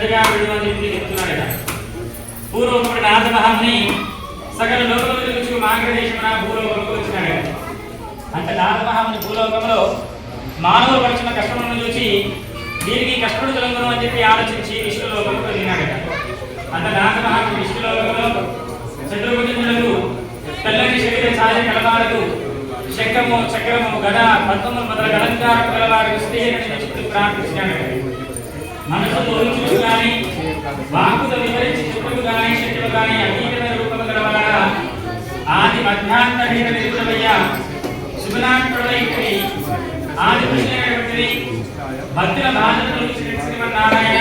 పెద్దగా శ్రద్ధగా చెప్తున్నాడు చెప్పి చెప్తున్నాడట పూర్వపుడు నారద మహాముని సకల లోకముల గురించి మార్గదేశమున భూలోకములకు వచ్చినాడు అంటే నారద మహాముని భూలోకంలో మానవ పడుతున్న కష్టములను చూసి దీనికి కష్టపడు తొలగను అని చెప్పి ఆలోచించి విష్ణులోకముకు వెళ్ళినాడు అంత నారద మహాముని విష్ణులోకంలో చతుర్భుజములకు తెల్లని శరీర సహజ కలవారకు శంఖము చక్రము గద పద్మము మొదల అలంకారం కలవాడు శ్రీహరిని చుట్టూ ప్రార్థించినాడు మనసు ఊహించుకు కానీ వాకుతో వివరించి చెప్పుడు కానీ శక్తులు కానీ అతీతమైన రూపము గలవాడా ఆది మధ్యాంతరీత నిరుతమయ్య శుభనాథుడై ఆది కృష్ణుడైనటువంటి భక్తుల బాధ్యతలు శ్రీమన్నారాయణ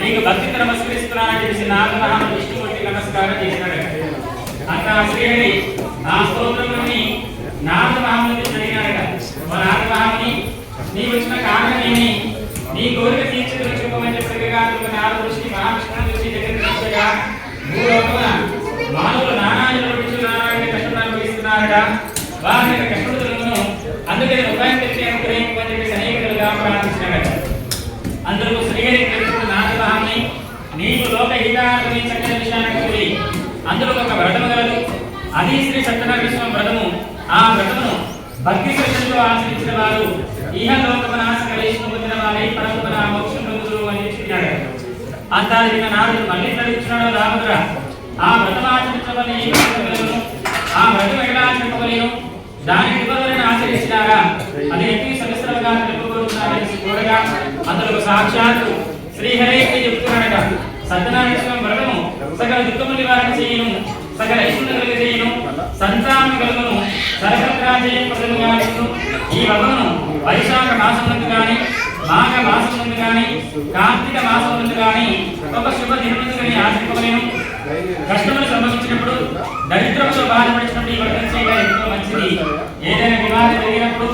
నీకు భక్తి నమస్కరిస్తున్నానని చెప్పేసి నారద విష్ణుమూర్తి నమస్కారం చేసినాడు అంత శ్రీహరి ఆ స్తోత్రంలోని నారద మహాముని అడిగినాడట ఓ నారద మహాముని నీ వచ్చిన కారణం ఏమి? నీ కోరిక తీర్చుకుని చెప్పమని చెప్పగా నారద దృష్టి మహావిష్ణువు దృష్టి దగ్గర వచ్చగా భూలోకమున మానవులు నానాజుల విషయం నారాయణ కష్టం అనుభవిస్తున్నారట వారి యొక్క కష్టములను అందుకని ఉపాయం తెచ్చి అనుగ్రహించమని చెప్పి అనేకలుగా ప్రార్థించినాడట అందరూ శ్రీహరి తెలుసుకున్న నారదహాన్ని నీవు లోక హితార్థమై చక్కని విషయాన్ని కూడి అందులో ఒక వ్రతము గలదు. అది శ్రీ సత్యనారాయణ వ్రతము. ఆ వ్రతమును భక్తి శ్రద్ధతో ఆచరించిన వారు ఇహ లోకమున ఆశ్రయించిన వారై వారై నా మోక్షం పొందుదురు అని చెప్పినాడు అంతా విన్న నారదుడు మళ్ళీ నడుచున్నాడు రాముద్ర ఆ వ్రతం ఆచరించవని ఆ వ్రతం ఎలా చెప్పవలేను దాని వివరాలను ఆచరించినారా అది ఎన్ని సంవత్సరాలుగా తెలుపుకోరుతున్నారని కోరగా అందులో సాక్షాత్తు శ్రీహరే చెప్తున్నాడట. సత్యనారాయణ స్వామి వ్రతము సకల దుఃఖము నివారణ చేయను సకల ఐశ్వర్యం కలిగజేయను సంతానం కలుగును సరసత్రాజయం ప్రజలు ఈ వ్రతమును వైశాఖ మాసం నుండి కానీ మాఘ మాసం నుండి కానీ కార్తీక మాసం నుండి కానీ ఒక శుభ దినం కానీ ఆచరింపలేను కష్టములు సంభవించినప్పుడు దరిద్రముతో బాధపడినప్పుడు ఈ వ్రతం చేయడం ఎంతో మంచిది. ఏదైనా వివాదం జరిగినప్పుడు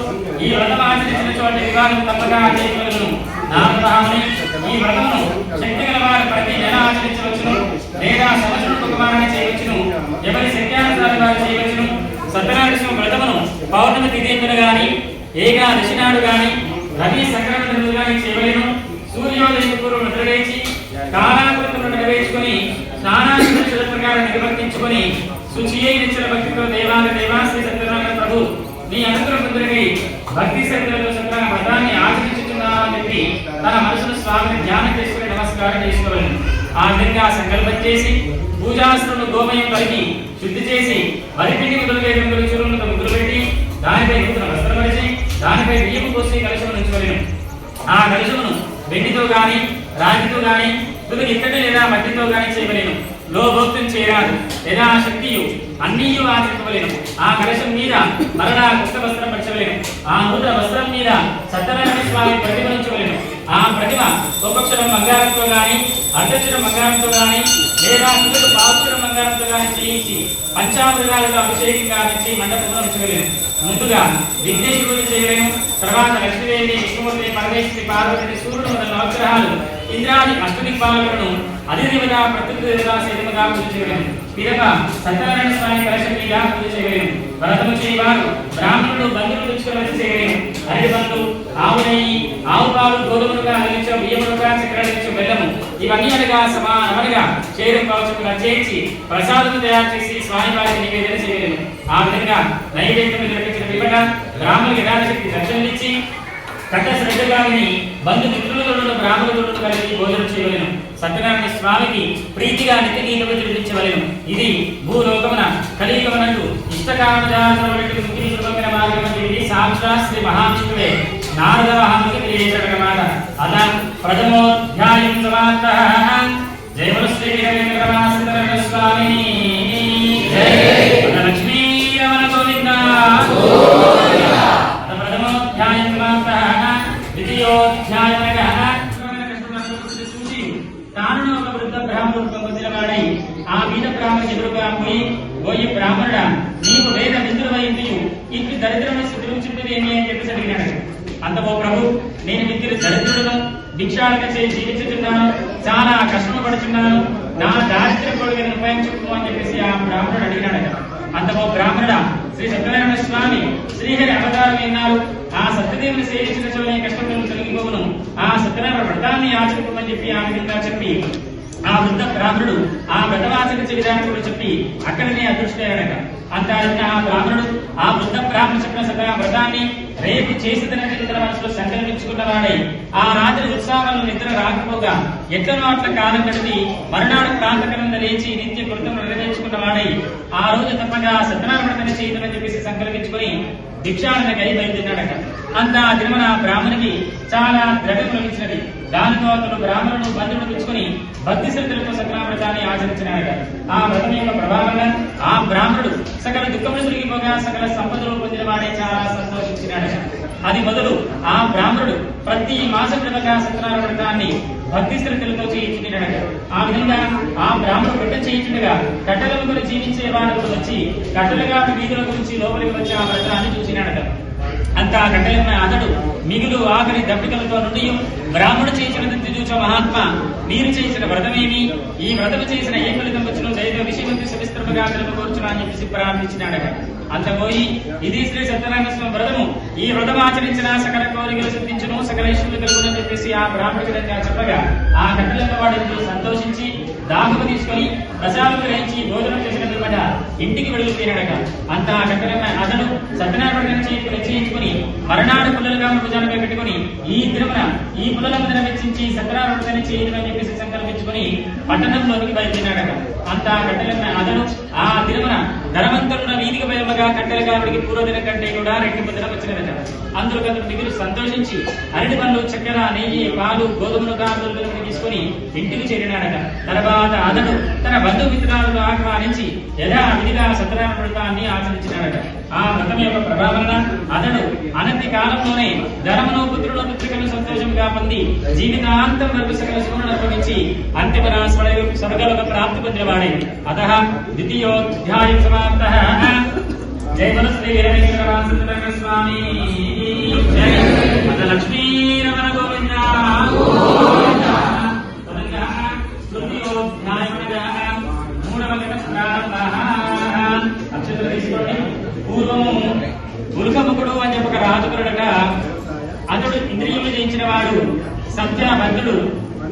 ఈ వ్రతం ఆచరించిన చోట వివాదం తప్పగా ఆచరించగలను. నామధామని ఈ వ్రతమును శక్తి గల వారు ప్రతి నెల ఆచరించవచ్చును లేదా సంవత్సరం ఉపమానం చేయవచ్చును ఎవరి శక్త్యానుసారి వారు చేయవచ్చును. సత్యనారాయణ వ్రతమును పౌర్ణమి తిథి గాని ఏకాదశి నాడు గాని రవి సంక్రమణ గాని చేయవలేను. సూర్యోదయం పూర్వం నిద్రలేచి కాలాకృతమును నెరవేర్చుకొని స్నానాశుద్ధ ప్రకారం నిర్వర్తించుకొని శుచి అయిన నిశ్చల భక్తితో దేవాల దేవాశ్రీ సత్యనారాయణ ప్రభు నీ అనుగ్రహం పొందుడికై భక్తి శ్రద్ధలతో సత్యనారాయణ వ్రతాన్ని ఆచరించుతున్నానని చెప్పి తన మనసును స్వామిని ధ్యానం చేసుకుని నమస్కారం చేసుకోవాలని ఆ విధంగా సంకల్పం చేసి పూజాస్త్రులను గోమయం కలిగి శుద్ధి చేసి వరిపిండి మొదలుగా ఎనిమిది చురువులతో ముగ్గులు పెట్టి దానిపై నూతన వస్త్రపరిచి దానిపై బియ్యము పోసి కలుషమును ఉంచుకోలేను ఆ కలుషమును వెండితో గాని రాగితో గాని తుది ఇక్కడి లేదా మట్టితో గాని చేయవలేను లోభోక్తం చేయరాదు. లేదా శక్తియు అన్నీయు ఆచరించవలేను ఆ కలశం మీద మరలా కొత్త వస్త్రం పరచవలేను ఆ నూతన వస్త్రం మీద సత్యనారాయణ స్వామి ప్రతిఫలించవలేను ఆ ప్రతిమ ఒక్కొక్కరం బంగారంతో గాని అర్ధక్షరం బంగారంతో గాని లేదా తుదకు పావుక్షరం బంగారంతో గాని చేయించి పంచామృతాలతో అభిషేకం గావించి మండపంలో ఉంచగలేను ముందుగా విఘ్నేశ్వరుడు చేయలేను తర్వాత లక్ష్మీదేవి విష్ణుమూర్తి పరమేశ్వరి పార్వతి సూర్యుడు మొదల నవగ్రహాలు ఇంద్రాది అష్టదిక్పాలకులను అధిదేవత ప్రకృతి దేవత సేవగా పూజ చేయగలను. పిదప సత్యనారాయణ స్వామి కలశం మీద పూజ చేయగలను. వ్రతము చేయవారు బ్రాహ్మణుడు బంధువులు తెచ్చుకోవాలని చేయగలను. అరటి బంధు ఆవు నెయ్యి ఆవు పాలు గోధుమలుగా అందించే బియ్యములుగా చక్రాలించే బెల్లము. ఇవన్నీ అనగా సమానమనగా చేరు కవచముగా చేర్చి ప్రసాదం తయారు చేసి స్వామివారికి నివేదన చేయగలను. ఆ విధంగా నైవేద్యం నిర్వహించిన పిమ్మట బ్రాహ్మణులకు యథాశక్తి దర్శనమిచ్చి సకల శ్రద్ధగా విని బ్రాహ్మణులతో కలిసి భోజనం చేయవలను. సత్యనారాయణ స్వామికి ప్రీతిగా నిత్య తెలిపించవలను ఇది భూలోకమున కలియుగమునందు ఇష్టకామజాతమైనటువంటి ముక్తి సులభమైన మార్గం ఇది సాక్షాత్ శ్రీ మహావిష్ణువే నారద మహామునికి తెలియజేయడమాట అలా ప్రథమోధ్యాయం సమాప్త. జయములు శ్రీ వీరవేంద్రమాశ్రిత బ్రాహ్మణ పోయి ఓయి బ్రాహ్మణుడా నీవు వేద మిత్రుడు ఇంటి దరిద్రమైన స్థితి చుట్టూ అని చెప్పేసి అడిగినాడు. అంత ఓ ప్రభు నేను మిక్కిలి దరిద్రుడును భిక్షాటక చేసి జీవించుతున్నాను చాలా కష్టం పడుతున్నాను నా దారిద్ర్య కొడుకు ఉపాయం చెప్పు అని చెప్పేసి ఆ బ్రాహ్మణుడు అడిగినాడు అంత ఓ బ్రాహ్మణుడ శ్రీ సత్యనారాయణ స్వామి శ్రీహరి అవతారం విన్నారు ఆ సత్యదేవుని సేవించిన చోనే కష్టం తొలగిపోవును ఆ సత్యనారాయణ వ్రతాన్ని ఆచరింపమని చెప్పి ఆ విధంగా చెప్పి ఆ వృద్ధ బ్రాహ్మణుడు ఆ వ్రతవాచరించే విధానం కూడా చెప్పి అక్కడనే అదృష్టయ్యాడట అంత ఆ బ్రాహ్మణుడు ఆ వృద్ధ బ్రాహ్మణ చెప్పిన సకల వ్రతాన్ని రేపు చేసేదనని ఇతర మనసులో సంకల్పించుకున్నవాడై ఆ రాత్రి ఉత్సాహంలో నిద్ర రాకపోగా ఎట్లనో అట్ల కాలం గడిపి మరునాడు ప్రాంతకనంద లేచి నిత్య కృతం నెరవేర్చుకున్నవాడై ఆ రోజు తప్పగా సత్యనారాయణ చేయదని చెప్పేసి సంకల్పించుకొని భిక్షాటన గై బయలుదేరాడట అంత ఆ తిరుమల బ్రాహ్మణికి చాలా ద్రవ్యం లభించినది. దానితో అతను బ్రాహ్మణుడు బంధువులు తెచ్చుకొని భక్తి శ్రద్ధలతో సత్యనామృతాన్ని ఆచరించినాడు ఆ వ్రతం యొక్క ప్రభావంగా ఆ బ్రాహ్మణుడు సకల దుఃఖములు తొలగిపోగా సకల సంపదలు పొందిన వాడే చాలా సంతోషించినాడు అది మొదలు ఆ బ్రాహ్మణుడు ప్రతి మాసం విధంగా సత్యనారాయణ భక్తి శ్రద్ధలతో చేయించుకున్నాడట ఆ విధంగా ఆ బ్రాహ్మణుడు వ్రతం చేయించుండగా కట్టెల జీవించే వాడు వచ్చి కట్టెలుగా వీధుల గురించి లోపలికి వచ్చి ఆ వ్రతాన్ని చూసినాడట. అంతా కట్టెలన్న అతడు మిగులు ఆఖరి దప్పికలతో నుండి బ్రాహ్మణుడు చేసిన చూచ మహాత్మ మీరు చేసిన వ్రతమేమి? ఈ వ్రతము చేసిన ఏ ఫలితం వచ్చిన దైవ విషయమంతి సవిస్తృముగా తెలుపుకోవచ్చునా అని చెప్పి ప్రార్థించినాడట అంతపోయి ఇది శ్రీ సత్యనారాయణ స్వామి వ్రతము. ఈ వ్రతం ఆచరించిన సకల కోరికలు సిద్ధించును సకల ఇష్టలు కలుగునని చెప్పేసి ఆ బ్రాహ్మణుడి చెప్పగా ఆ కట్టెలన్న వాడు సంతోషించి దాహము తీసుకొని ప్రసాదం గ్రహించి భోజనం చేసిన పిమ్మట ఇంటికి వెళ్ళిపోయినాడట అంత ఆ అతను సత్యనారాయణ చేతి నిశ్చయించుకుని మరణాడు పుల్లలుగా భుజానపై పెట్టుకుని ఈ తిరుమల ఈ పుల్లల మీద వెచ్చించి సత్యనారాయణ చేయడం చెప్పేసి సంకల్పించుకుని పట్టణంలోకి బయలుదేరాడట. అంత ఆ కట్టెలన్న అతను ఆ దినమున ధనవంతుడున వీధికి వెళ్ళగా కట్టెల కాబట్టి పూర్వదిన కంటే కూడా రెండు పొద్దున వచ్చినదట అందులో అతను మిగులు సంతోషించి అరటి పండ్లు చక్కెర నెయ్యి పాలు గోధుమలు కాపులు తీసుకుని ఇంటికి చేరినాడట. తర్వాత అతను తన బంధుమిత్రాలను ఆహ్వానించి యథా విధిగా సత్యనారాయణ వ్రతాన్ని ఆచరించినాడట. ఆ వ్రతం యొక్క ప్రభావన అతడు అనతి కాలంలోనే ధనమును పుత్రుడు పుత్రికను సంతోషంగా పొంది జీవితాంతం వరకు సకల శివులను అర్పించి అంతిమ స్వర్గలోక ప్రాప్తి పొందినవాడే. అత ద్వితీయోధ్యాయం సమాప్త. జయ మన శ్రీ వీరవేంకటరామ స్వామి జయ లక్ష్మీ రమణ గోవింద. అక్షతలు తీసుకోండి పూర్వము ఉల్కముఖుడు అని చెప్పి ఒక రాజుకుడట అతడు ఇంద్రియము జయించిన వాడు సత్యవంతుడు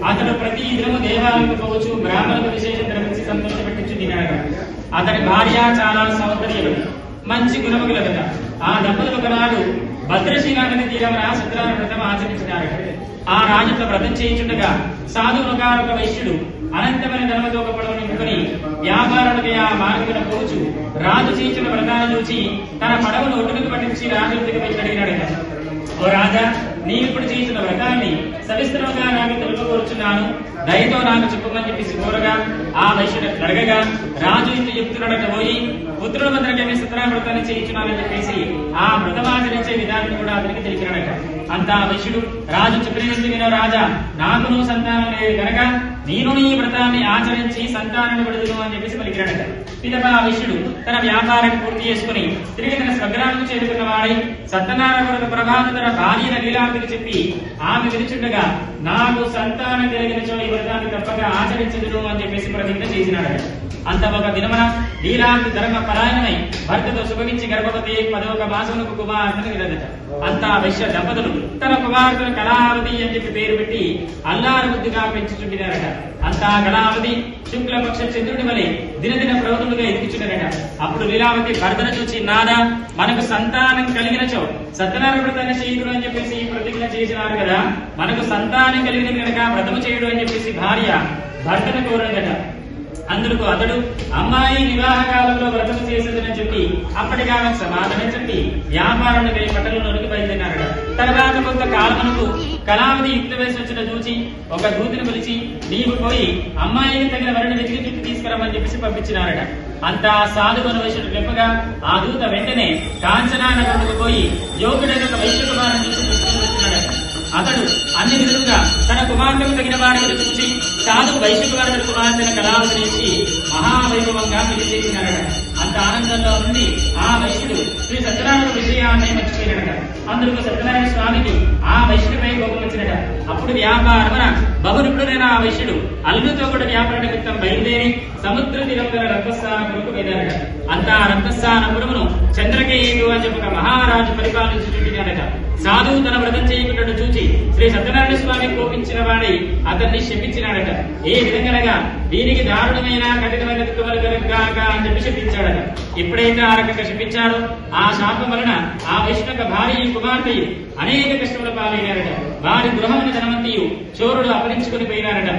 అతడు ప్రతి దినము దేవాలయంకు పోవచ్చు బ్రాహ్మణులకు విశేషం ధరించి సంతోషపెట్టించి తినాడు అతని భార్య చాలా సౌందర్యవతి మంచి గుణము కలగట ఆ దంపతులు ఒకనాడు భద్రశీలాన్ని నది తీరమున సత్యనారాయణ వ్రతం ఆచరించినారు ఆ రాజుతో వ్రతం చేయించుండగా సాధువులుగా ఒక వైశ్యుడు అనంతమైన ధనముతో ఒక పడవని నింపుకొని వ్యాపారుడికి ఆ మార్గమున పోచు రాజు చేయించిన వ్రతాన్ని చూసి తన పడవను ఒడ్డుకు పట్టించి రాజు వద్దకు వెళ్ళి ఓ రాజా నీ ఇప్పుడు చేసిన వ్రతాన్ని సవిస్తరంగా నాకు తెలుపకూర్చున్నాను దయతో నాకు చెప్పమని చెప్పేసి కోరగా ఆ వైశ్యుడు అడగగా రాజు ఇంటి చెప్తున్నాడట పోయి పుత్రుల మందరికీ సత్యనారాయణ వ్రతాన్ని చేయించున్నానని చెప్పేసి ఆ వ్రతమాచరించే విధానం కూడా అతనికి తెలిసినాడట అంతా ఆ వైశ్యుడు రాజు చెప్పిన రాజా? నాకును సంతానం లేదు కనుక నేను ఈ వ్రతాన్ని ఆచరించి సంతానాన్ని విడుదలు అని చెప్పేసి పలికినాడట. పిదప ఆ తన వ్యాపారం పూర్తి చేసుకుని తిరిగి తన స్వగ్రామం చేరుకున్న వాడై సత్యనారాయణ ప్రభాత తన భార్య లీలాంతికి చెప్పి ఆమె విరుచుండగా నాకు సంతానం కలిగిన చో ఈ వ్రతాన్ని తప్పక ఆచరించదును అని చెప్పేసి ప్రతిజ్ఞ చేసినాడట. అంత ఒక దినమన లీలాంతి ధర్మ పరాయణమై భర్తతో సుఖించి గర్భవతి పదొక మాసమునకు కుమార్తెను విరదట అంత వైశ్య దంపతులు తన కుమార్తెను కళావతి అని చెప్పి పేరు పెట్టి అల్లారు బుద్ధిగా పెంచుచుండినారట. అంతా గణావతి శుక్లపక్ష చంద్రుడి వలె దినదిన ప్రవతులుగా ఎదిగించున్నారట అప్పుడు లీలావతి భర్తను చూచి నాదా మనకు సంతానం కలిగినచో సత్యనారాయణ వ్రతాన్ని చేయుడు అని చెప్పేసి ప్రతిజ్ఞ చేసినారు కదా. మనకు సంతానం కలిగిన కనుక వ్రతము చేయుడు అని చెప్పేసి భార్య భర్తను కోరదట. అందుకు అతడు అమ్మాయి వివాహ కాలంలో వ్రతం చేసేదని చెప్పి అప్పటికి ఆమెకు సమాధానం చెప్పి వ్యాపారం పట్టణంలోనికి బయలుదేరాడు తర్వాత కొంత కాలమునకు కళావతి యుక్త వయసు వచ్చిన చూచి ఒక దూతిని పిలిచి నీవు పోయి అమ్మాయికి తగిన వరిని వెతికి చుట్టూ తీసుకురమ్మని చెప్పేసి పంపించినారట. అంత సాధువుల వయసుడు చెప్పగా ఆ దూత వెంటనే కాంచనా నగరుకు పోయి యోగుడైన ఒక వైశ్య కుమారుని చూసి తీసుకుని వచ్చినాడట. అతడు అన్ని విధులుగా తన కుమార్తెకు తగిన వారిని చూసి సాధు వైశ్య కుమారుడు కుమార్తెను కళావతిని ఇచ్చి మహావైభవంగా పెళ్ళి అంత ఆనందంలో ఆ వైశ్యుడు శ్రీ సత్యనారాయణ విషయాన్ని మర్చిపోయినట అందుకు సత్యనారాయణ స్వామికి ఆ వైశ్యుడిపై కోపం వచ్చినట అప్పుడు వ్యాపారమున బహునిపుడైన ఆ వైశ్యుడు అల్లుతో కూడా వ్యాపార నిమిత్తం బయలుదేరి సముద్ర తీరం గల రక్తస్థానపురకు వెళ్ళారట. అంత ఆ రక్తస్థానపురమును చంద్రకేయుడు అని చెప్పి ఒక మహారాజు పరిపాలించుకుంటున్నాడట సాధువు తన వ్రతం చేయకుండా చూచి శ్రీ సత్యనారాయణ స్వామి కోపించిన వాడి అతన్ని శపించినాడట. ఏ విధంగా దీనికి దారుణమైన కఠినమైన దుఃఖములు కనుక అని చెప్పి శపించాడట. ఎప్పుడైతే ఆ రకంగా శపించాడో. ఆ శాపం వలన ఆ వైష్ణవ భార్య కుమార్తె అనేక కష్టముల పాలైనారట. వారి గృహముని ధనవంతియు చోరుడు అపరించుకుని పోయినారట.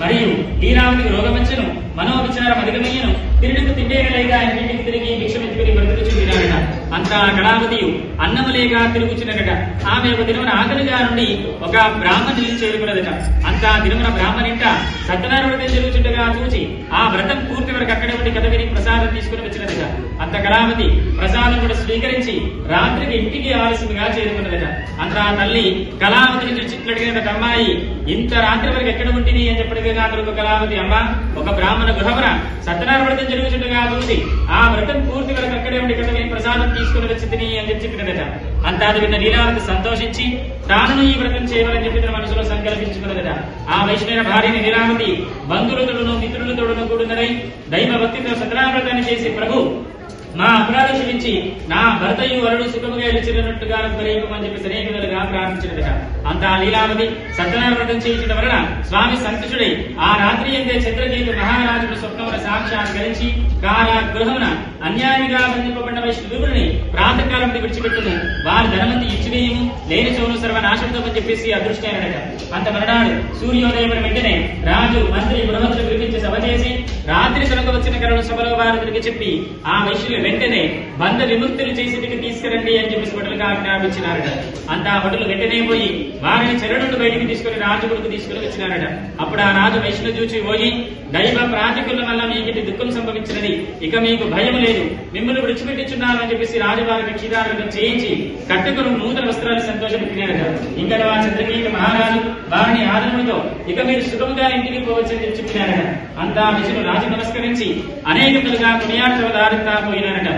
మరియు లీలావతికి రోగమచ్చను మనోవిచారం అధిగమయ్యను తిరుగుకు తిండేగలేక ఆయన తిరిగి భిక్షమెత్తుకుని బ్రతుకుచుండినారట అంతా కళావతియు. అన్నము లేక తిరుగుచున్నదట ఆమె ఒక దినమున ఆకలిగా నుండి ఒక బ్రాహ్మణుని చేరుకున్నదట. అంతా దినమున బ్రాహ్మణింట సత్యనారాయణ జరుగుచుండగా చూచి ఆ వ్రతం పూర్తి వరకు అక్కడే ఉండి కథ విని ప్రసాదం తీసుకుని వచ్చినదట. అంత కళావతి ప్రసాదం కూడా స్వీకరించి రాత్రికి ఇంటికి ఆలస్యంగా చేరుకున్నదట. అంత ఆ తల్లి కళావతిని చూసి అమ్మాయి ఇంత రాత్రి వరకు ఎక్కడ ఉంటుంది అని చెప్పడిగా అతను కళావతి అమ్మ ఒక బ్రాహ్మణ గృహమున సత్యనారాయణ వ్రతం జరుగుతుండగా చూసి ఆ వ్రతం పూర్తి వరకు అక్కడే ఉండి ఇక్కడ ప్రసాదం తీసుకుని వచ్చింది అని చెప్పి అంతా అది విన్న లీలావతి సంతోషించి తాను ఈ వ్రతం చేయాలని చెప్పి తన మనసులో సంకల్పించుకున్నదట. ఆ వైష్ణవ భార్యని లీలావతి బంధువులతోడును మిత్రులతోడును కూడినరై దైవ భక్తితో సత్యనారాయణ వ్రతాన్ని చేసి ప్రభు మా అపరాధ క్షమించి నా భర్తయు వరుడు సుఖముగా ఎలిచినట్టుగా అనుగ్రహింపమని చెప్పి అనేకలుగా ప్రార్థించినట. అంత లీలావతి సత్యనారాయణ వ్రతం చేయించడం వలన స్వామి సంతుషుడై ఆ రాత్రి ఎందే చంద్రకేతు మహారాజుడు స్వప్నమున సాక్షాత్కరించి కారాగృహమున అన్యాయంగా బంధింపబడిన వైష్ణవుడిని ప్రాతకాలం విడిచిపెట్టును వారి ధనమంతి ఇచ్చివేయము. లేని చోను సర్వనాశంతో అని చెప్పేసి అదృష్టమైనట అంత మరణాడు సూర్యోదయం వెంటనే రాజు మంత్రి గృహములు పిలిపించి సభ చేసి రాత్రి తనకు వచ్చిన కరుణ సభలో వారికి చెప్పి ఆ వైశ్యులు వెంటనే బంధ విముక్తులు చేసేటికి తీసుకురండి అని చెప్పేసి భటులకు ఆజ్ఞాపించినారట అంత ఆ భటులు వెంటనే పోయి వారిని చెర నుండి బయటికి తీసుకుని రాజు కొడుకు తీసుకుని వచ్చినారట. అప్పుడు ఆ రాజు వైష్ణు చూచి పోయి దైవ ప్రాతికుల వల్ల మీకు దుఃఖం సంభవించినది. ఇక మీకు భయం లేదు. మిమ్మల్ని విడిచిపెట్టించున్నారు అని చెప్పేసి రాజువారికి క్షీరాలను చేయించి కట్టుకుని నూతన వస్త్రాలు సంతోషపెట్టినారట. ఇంకా ఆ చంద్రకీయ మహారాజు? వారిని ఆదరణతో ఇక మీరు సుఖముగా ఇంటికి పోవచ్చని చెప్పినారట అంతా విషయం రాజు నమస్కరించి అనేకలుగా కొనియాడతో దారితా పోయినారట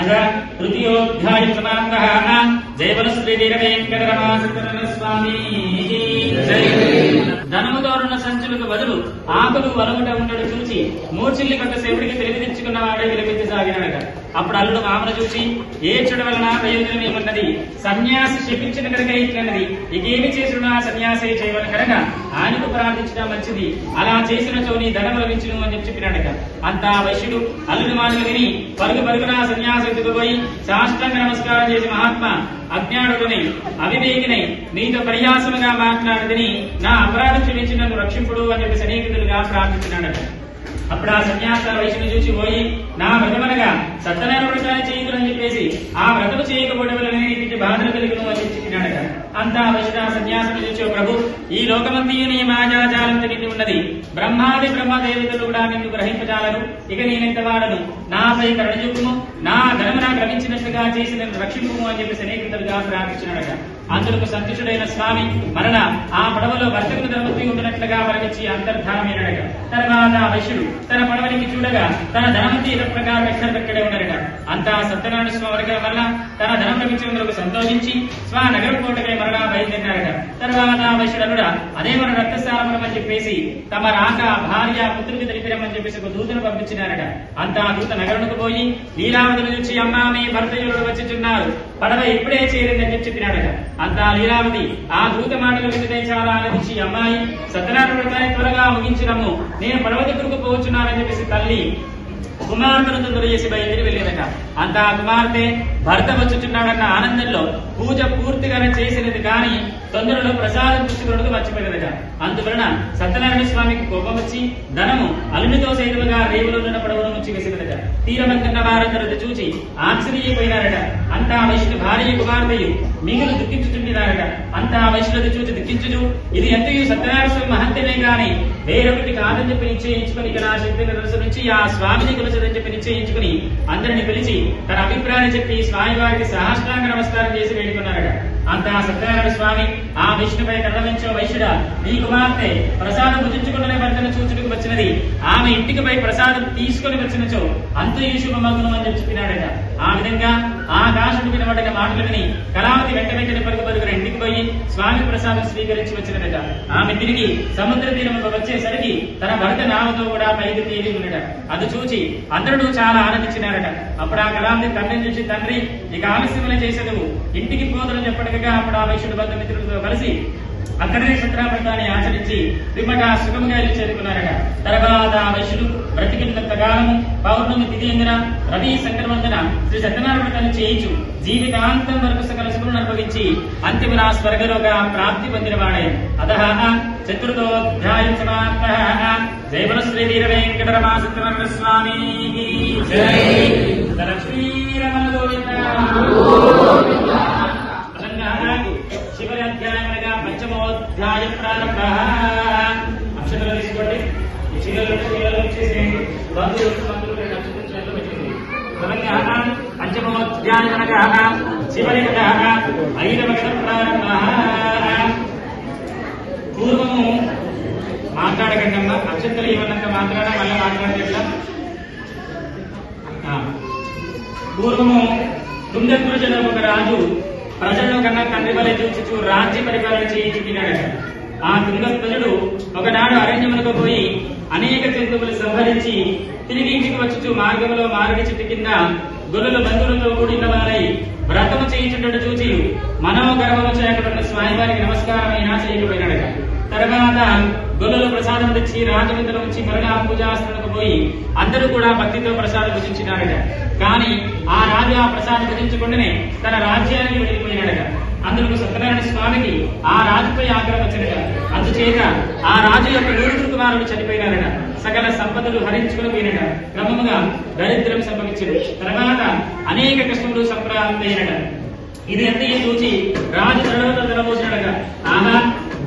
అద తృతీయోధ్యాయ సమాప్త. స్వామి జై సంచులకు బదులు ఆకులు వలముట ఉండడు చూసి మూర్చిల్లి కొంతసేపటికి తెలివి తెచ్చుకున్న వాడే విలపించసాగినాడట. అప్పుడు అల్లుడు మామన చూసి ఏడ్చడం వలన ప్రయోజనం ఏమన్నది? సన్యాసి శపించిన కనుక ఇట్లన్నది. ఇకేమి చేసినా సన్యాసి చేయవల కనుక? ఆయనకు ప్రార్థించడం మంచిది. అలా చేసిన చోని ధనం లభించును అని చెప్పి చెప్పినాడట. అంతా వైశ్యుడు అల్లుడు మాటలు విని పరుగు పరుగున సన్యాసి పోయి సాష్టాంగ నమస్కారం చేసి మహాత్మ అజ్ఞానుడుని అవివేకినై నీతో పర్యాసముగా మాట్లాడదని నా అపరాధం క్షమించి నన్ను రక్షింపుడు అని చెప్పి సన్నిహితులుగా ప్రార్థించినాడట. అప్పుడు ఆ సన్యాస వయసును చూసి పోయి నా వ్రతమనగా సత్యనారాయణ వ్రతాన్ని చేయదు చెప్పేసి ఆ వ్రతము చేయకపోవడం వల్ల బాధలు కలిగిన అని చెప్పినాడట అంతా వయసున సన్యాసం చూసి ప్రభు ఈ లోకమంతియు నీ మాయాజాలం తిరిగి ఉన్నది. బ్రహ్మాది బ్రహ్మదేవతలు కూడా నిన్ను గ్రహింపజాలను ఇక నేనెంత వాడను? నాపై కరుణ నా ధనము నాకు లభించినట్లుగా చేసి నన్ను రక్షింపుము అని చెప్పి అనేకలుగా ప్రార్థించినాడట. అందులకు సంతుషుడైన స్వామి మరణ ఆ పడవలో వర్తకుని ధనవంతి ఉండినట్లుగా వరమిచ్చి అంతర్ధానమైనడట. తర్వాత వైశ్యుడు తన పడవనికి చూడగా తన ధనవంతి ఇతర ప్రకారం ఎక్కడెక్కడే ఉన్నాడట అంతా సత్యనారాయణ స్వామి వరకల వల్ల తన ధనం లభించినందుకు సంతోషించి స్వా నగరం కోటకై మరణ బయలుదేరాడట తర్వాత ఆ వైశ్యుడు అదే మన రక్తస్థానం అని చెప్పేసి తమ రాక భార్య పుత్రుడికి తెలిపిరమని చెప్పేసి ఒక దూతను పంపించినారట. అంతా దూత నగరంకు పోయి లీలావతిని చూసి అమ్మా మీ భర్తయుడు వచ్చిచున్నారు. పడవ ఇప్పుడే చేరిందని చెప్పి చెప్పినాడట అంతా లీలావతి ఆ దూత మాటలు వింటే చాలా ఆలోచించి అమ్మాయి సత్యనారాయణ వ్రతాన్ని త్వరగా ముగించినము. నేను పడవ దగ్గరకు పోవచ్చున్నానని చెప్పేసి తల్లి కుమార్తెను తొందర చేసి బయలుదేరి వెళ్ళేదట. అంత ఆ కుమార్తె భర్త వచ్చుచున్నాడన్న ఆనందంలో పూజ పూర్తిగానే చేసినది కానీ తొందరలో ప్రసాదం పుచ్చుకున్నట్టు మర్చిపోయినదట. అందువలన సత్యనారాయణ స్వామికి కోపం వచ్చి ధనము అలునితో సైతముగా రేవులో ఉన్న పడవను ముంచి వేసినదట తీరమంతున్న వారందరూ చూచి ఆశ్చర్యపోయినారట. అంతా వైష్ణు భార్య కుమార్తెయు మిగులు దుఃఖించుచుండినారట. అంతా వైష్ణుడు చూచి దుఃఖించుచు ఇది ఎంతయు సత్యనారాయణ స్వామి మహత్యమే గాని వేరొకటి కాదని చెప్పి నిశ్చయించుకుని ఇక నా శక్తిని అనుసరించి ఆ స్వామిని కొలచదని చెప్పి నిశ్చయించుకుని అందరిని పిలిచి తన అభిప్రాయాన్ని చెప్పి స్వామి వారికి సహస్రాంగ నమస్కారం చేసి వేడుకున్నారట. అంత సత్యనారాయణ స్వామి ఆ విష్ణుపై కర్ణమించో వైశ్యుడ నీ కుమార్తె ప్రసాదం భుజించుకుంటూనే భర్తను చూచుటకు వచ్చినది. ఆమె ఇంటికి పై ప్రసాదం తీసుకొని వచ్చినచో అంత ఈ శుభమగును అని చెప్పి చెప్పినాడట. ఆ విధంగా ఆకాశుడు వినబడిన మాటలు విని కళావతి వెంట వెంటనే పరుగు పరుగున ఇంటికి పోయి స్వామి ప్రసాదం స్వీకరించి వచ్చినట ఆమె తిరిగి సముద్ర తీరముకు వచ్చేసరికి తన భర్త నామతో కూడా పైకి తేలి ఉన్నట అది చూచి అందరూ చాలా ఆనందించినారట. అప్పుడు ఆ కళావతి తండ్రిని చూసి తండ్రి ఇక ఆలస్యములు చేసేదవు. ఇంటికి పోదలు చెప్పడగా అప్పుడు ఆ వైశ్యుడు బంధుమిత్రులతో కలిసి అక్కడనే సత్రావ్రతాన్ని ఆచరించి పిమ్మట సుఖంగా చేరుకున్నారట. తర్వాత ఆ వైశ్యుడు బ్రతికినంత కాలము పౌర్ణమి తిథియందున రవి సంక్రమందన శ్రీ సత్యనారాయణ వ్రతాన్ని చేయించు. జీవితాంతం వరకు సకల సుఖులను అనుభవించి అంతిమ నా స్వర్గలోక ప్రాప్తి పొందిన వాడే. అత చతుర్థోధ్యాయం సమాప్త. జయబల శ్రీ వీర వెంకటరమా సత్యనారాయణ స్వామి. లక్ష్మీరమణ చీరలు వచ్చేసేయండి బంధువులు బంధువులు చేతిలో పూర్వము మాట్లాడకండి అమ్మా అక్షంతలు ఇవ్వనంత మాట్లాడా మళ్ళీ మాట్లాడేట్లా? పూర్వము తుంగత్రుజన ఒక రాజు ప్రజలను కన్నా తండ్రి వలె చూచుచు రాజ్య పరిపాలన చేయించుకున్నాడట ఆ తుంగధ్వజుడు ఒకనాడు అరణ్యములకు పోయి అనేక జంతువులు సంహరించి తిరిగి ఇంటికి వచ్చుచు మార్గంలో మారడి చెట్టు కింద గొర్రెల బంధువులతో కూడిన వారై వ్రతము చేయించుటట్టు చూచి మనోగర్వము చేయకుండా స్వామివారికి నమస్కారమైన చేయకపోయినాడట తర్వాత గొల్లలు ప్రసాదం తెచ్చి రాజమందిరం నుంచి మరలా పూజాస్థలకు పోయి అందరూ కూడా భక్తితో ప్రసాదం భుజించినారట. కానీ ఆ రాజు ఆ ప్రసాదం భుజించకుండానే తన రాజ్యానికి వెళ్ళిపోయినాడట. అందుకు సత్యనారాయణ స్వామికి ఆ రాజుపై ఆగ్రహం వచ్చినట అందుచేత ఆ రాజు యొక్క నూరుగురు కుమారుడు చనిపోయినారట. సకల సంపదలు హరించుకుని పోయినట. క్రమముగా దరిద్రం సంభవించడు తర్వాత అనేక కష్టములు సంప్రాంతైనట ఇది అన్నీ చూచి రాజు తడవతో తలబోసినడగా ఆహా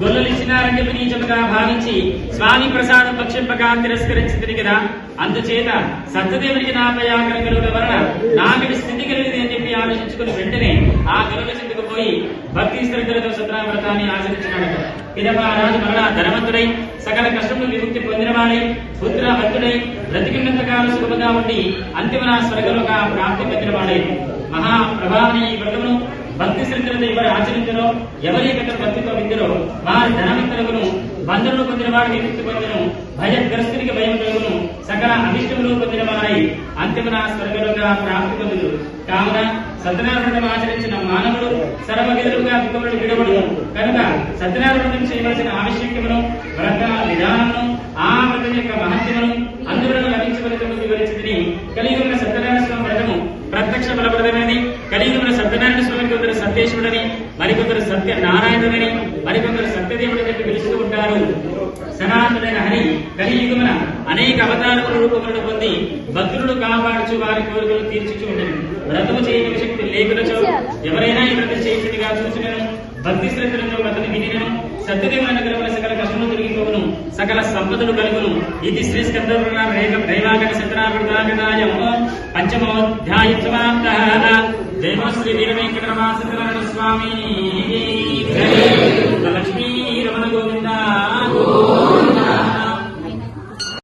గొల్లలు ఇచ్చినారని చెప్పి భావించి స్వామి ప్రసాదం పక్షింపగా తిరస్కరించింది కదా. అందుచేత సత్యదేవునికి నాపై ఆకలి కలుగుట వలన నాకటి స్థితి కలిగింది అని చెప్పి ఆలోచించుకుని వెంటనే ఆ గొల్లల చెందుకు పోయి భక్తి శ్రద్ధలతో సత్రావ్రతాన్ని ఆచరించినాడు. పిదప రాజు మరలా ధనవంతుడై సకల కష్టములు విముక్తి పొందినవాడై పుత్రవంతుడై బ్రతికినంత కాలం సుఖముగా ఉండి అంతిమ నా స్వర్గలోక ప్రాప్తి పొందినవాడై మహాప్రభాని ఈ వ్రతమును భక్తి శ్రద్ధలతో ఎవరు ఆచరించరో. ఎవరి యొక్క భక్తితో విందరో వారి ధనవంతులను బంధువులు పొందిన వారు విముక్తి పొందను భయగ్రస్తునికి భయం కలుగును సకల అభిష్టములు పొందిన వారై అంతిమ స్వర్గలోక ప్రాప్తి పొందుదు కావున సత్యనారాయణ ఆచరించిన మానవుడు సర్వగదులుగా వికములు విడబడును కనుక సత్యనారాయణ చేయవలసిన ఆవశ్యకమును వ్రత విధానమును ఆ వ్రతం యొక్క మహత్యమును అందులో లభించవలసిన వివరించింది ఉన్న సత్యనారాయణ స్వామి వ్రతము ప్రత్యక్ష బలపడదనని కలియుగమున సత్యనారాయణ స్వామి కొందరు సత్యేశ్వరుడని మరికొందరు సత్య నారాయణుడని మరికొందరు సత్యదేవుడని చెప్పి పిలుస్తూ ఉంటారు. సనాతనుడైన హరి కలియుగమున అనేక అవతారముల రూపములను పొంది భక్తులను కాపాడుచు వారి కోరికలు తీర్చుచు ఉండను. వ్రతము చేయని శక్తి లేకునచో ఎవరైనా ఈ వ్రతం చేయుచుడిగా చూసినను. భక్తి శ్రద్ధలతో వ్రతను వినినను సత్యదేవుని అనుగ్రహమైన సకల కష్టములు తొలగిపోవును సకల సంపదలు కలుగును. ఇది శ్రీ స్కందపుర దైవాగత సత్యనారాయణ పంచమోధ్యాయ సమాప్త జయ శ్రీ వీర స్వామి. లక్ష్మీ రమణ గోవింద.